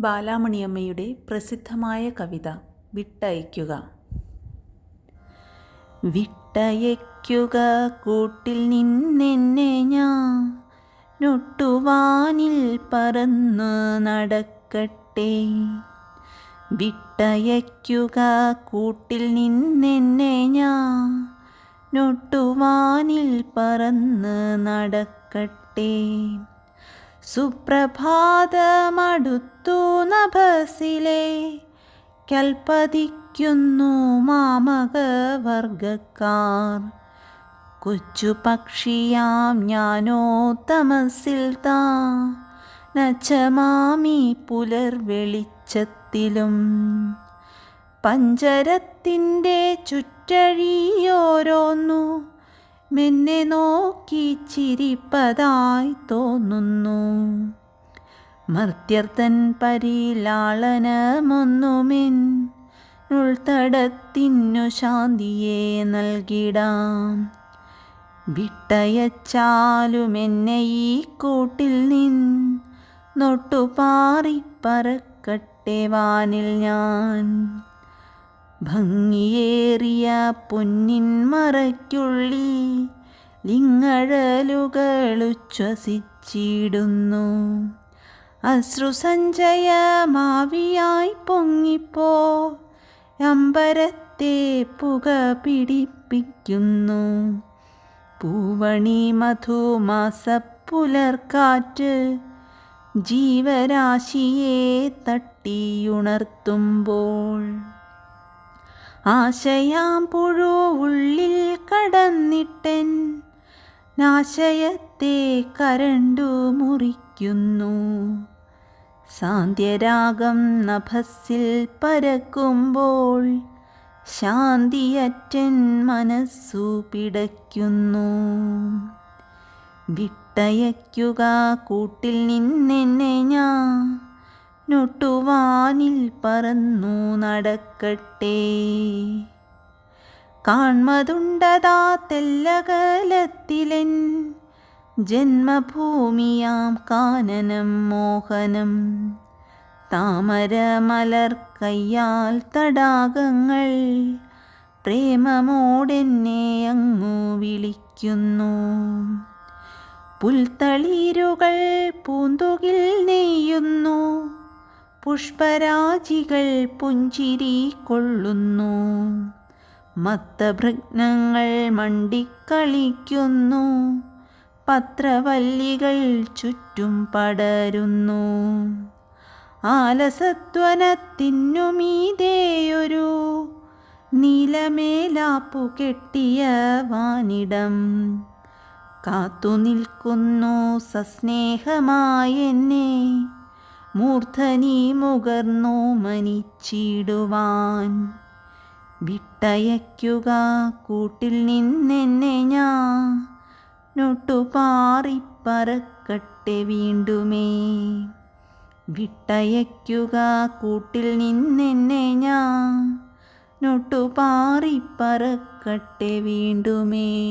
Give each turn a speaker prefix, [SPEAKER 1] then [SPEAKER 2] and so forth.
[SPEAKER 1] ബാലാമണിയമ്മയുടെ പ്രസിദ്ധമായ കവിത വിട്ടയക്കുക വിട്ടയക്കുക കൂട്ടിൽ നിന്നെന്നെ ഞാൻ നൊട്ടുവാനിൽ പറന്നു നടക്കട്ടെ. വിട്ടയക്കുക കൂട്ടിൽ നിന്നെന്നെ ഞാൻ നൊട്ടുവാനിൽ പറന്ന് നടക്കട്ടെ. സുപ്രഭാതമടുത്തു നഭസിലെ കൽപ്പതിക്കുന്നു മാമകവർഗക്കാർ. കൊച്ചു പക്ഷിയാം ഞാനോ തമസിൽ താ. നച്ചമാമി പുലർവെളിച്ചത്തിലും പഞ്ചരത്തിന്റെ ചുറ്റഴിയോരോന്നു മെന്നെ നോക്കി ചിരിപ്പതായി തോന്നുന്നു. മർത്യർത്തൻ പരിലാളനമൊന്നുമിൻ ഉൾത്തടത്തിനു ശാന്തിയെ നൽകിടാം. വിട്ടയച്ചാലും എന്നെ ഈ കൂട്ടിൽ നിൻ നൊട്ടുപാറി പറക്കട്ടെ വാനിൽ ഞാൻ. ഭംഗിയേറിയ പൊന്നിൻ മറയ്ക്കുള്ളി ലിങ്ങഴലുകളുച്ഛ്വസിച്ചിടുന്നു അശ്രുസഞ്ചയമാവിയായി പൊങ്ങിപ്പോ അമ്പരത്തെ പുക പിടിപ്പിക്കുന്നു. പൂവണി മധുമാസപ്പുലർക്കാറ്റ് ജീവരാശിയെ തട്ടിയുണർത്തുമ്പോൾ ആശയാം പുഴു ഉള്ളിൽ കടന്നിട്ടൻ. നാശയത്തെ കരണ്ടു മുറിക്കുന്നു. സാന്ധ്യരാഗം നഭസിൽ പരക്കുമ്പോൾ ശാന്തിയറ്റൻ മനസ്സു പിടയ്ക്കുന്നു. വിട്ടയക്കുക കൂട്ടിൽ നിന്നെന്നെ ഞാൻ നൊട്ടുവാനിൽ പറന്നു നടക്കട്ടെ. കാൺമതുണ്ടതാ തെല്ലകലത്തിലെൻ ജന്മഭൂമിയാം കാനനം മോഹനം. താമര മലർ കയ്യാൽ തടാകങ്ങൾ പ്രേമമോടെന്നെ അങ്ങു വിളിക്കുന്നു. പുൽത്തളിരുകൾ പൂന്തുകിൽ നെയ്യുന്നു. പുഷ്പരാജികൾ പുഞ്ചിരി കൊള്ളുന്നു. മത്തഭൃഗ്നങ്ങൾ മണ്ടിക്കളിക്കുന്നു. പത്രവല്ലികൾ ചുറ്റും പടരുന്നു. ആലസത്വനത്തിന്നുമീതേയൊരു നീലമേലാപ്പു കെട്ടിയ വാനിടം. കാത്തു നിൽക്കുന്നു സസ്നേഹമായെന്നെ. മൂർധനി മുകർന്നോ മനിച്ചിടുവാൻ. വിട്ടയക്കുക കൂട്ടിൽ നിന്നെന്നെ ഞാൻ. നൊട്ടുപാറി പറക്കട്ടെ വീണ്ടുമേ. വിട്ടയക്കുക കൂട്ടിൽ നിന്നെന്നെ ഞാൻ. നൊട്ടുപാറി പറക്കട്ടെ വീണ്ടുമേ.